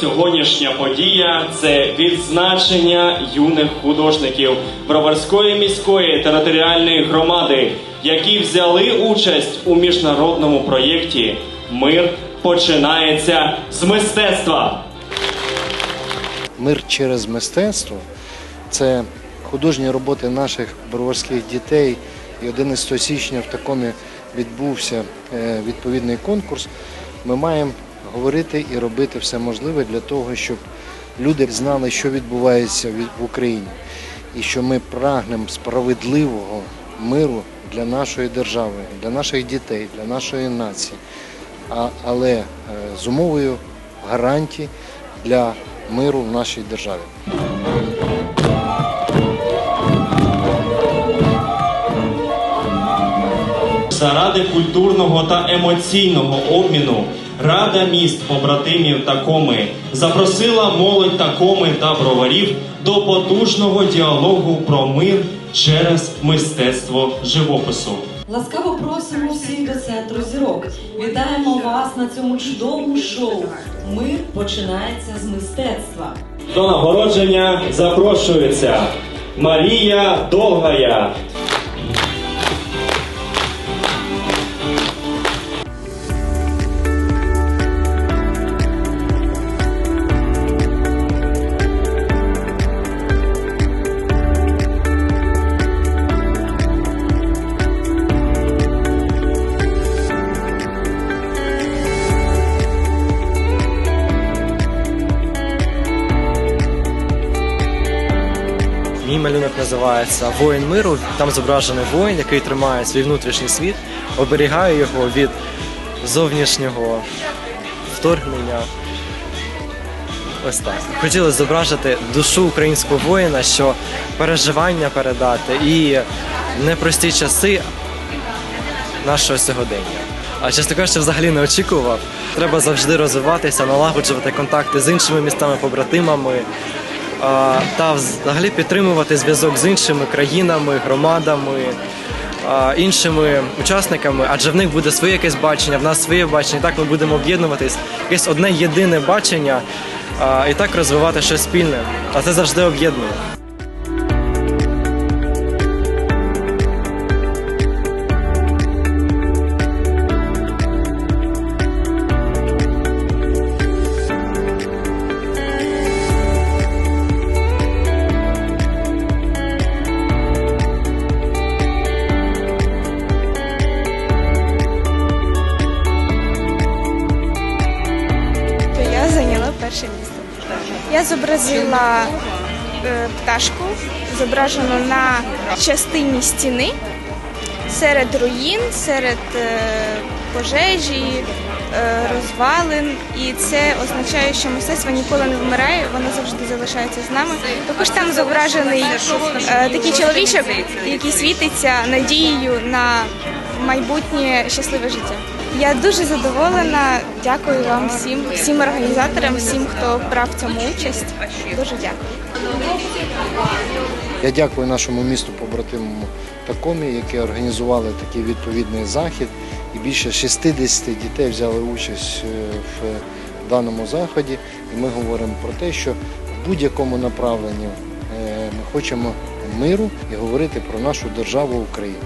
сьогоднішня подія це відзначення юних художників Броварської міської територіальної громади, які взяли участь у міжнародному проєкті Мир починається з мистецтва. Мир через мистецтво це художні роботи наших броварських дітей. І 11 січня в такомі відбувся е, відповідний конкурс. Ми маємо говорити і робити все можливе для того, щоб люди знали, що відбувається в Україні, і що ми прагнемо справедливого миру для нашої держави, для наших дітей, для нашої нації, але е, з умовою гарантій для миру в нашій державі. Заради культурного та емоційного обміну Рада міст побратимів та Коми запросила молодь та Коми та броварів до потужного діалогу про мир через мистецтво живопису. Ласкаво просимо всіх до центру зірок. Вітаємо вас на цьому чудовому шоу. Мир починається з мистецтва. До нагородження запрошується Марія Довгая. Мій малюнок називається Воїн миру. Там зображений воїн, який тримає свій внутрішній світ, оберігає його від зовнішнього вторгнення. Ось так. Хотілося зображити душу українського воїна, що переживання передати і непрості часи нашого сьогодення. А чесно кажучи, взагалі не очікував. Треба завжди розвиватися, налагоджувати контакти з іншими містами, побратимами та взагалі підтримувати зв'язок з іншими країнами, громадами, іншими учасниками, адже в них буде своє якесь бачення, в нас своє бачення. Так ми будемо об'єднуватись, якесь одне єдине бачення, і так розвивати щось спільне. А це завжди об'єднує. Перше місце. Я зобразила е, пташку, зображену на частині стіни серед руїн, серед е, пожежі, е, розвалин. І це означає, що мистецтво ніколи не вмирає, воно завжди залишається з нами. Також там зображений такий чоловічок, який світиться надією на майбутнє щасливе життя. Я дуже задоволена. Дякую вам всім, всім організаторам, всім, хто брав цьому участь. Дуже дякую. Я дякую нашому місту побратиму Такомі, які організували такий відповідний захід. І більше 60 дітей взяли участь е, в даному заході. І ми говоримо про те, що в будь-якому направленні е, ми хочемо миру і говорити про нашу державу Україну.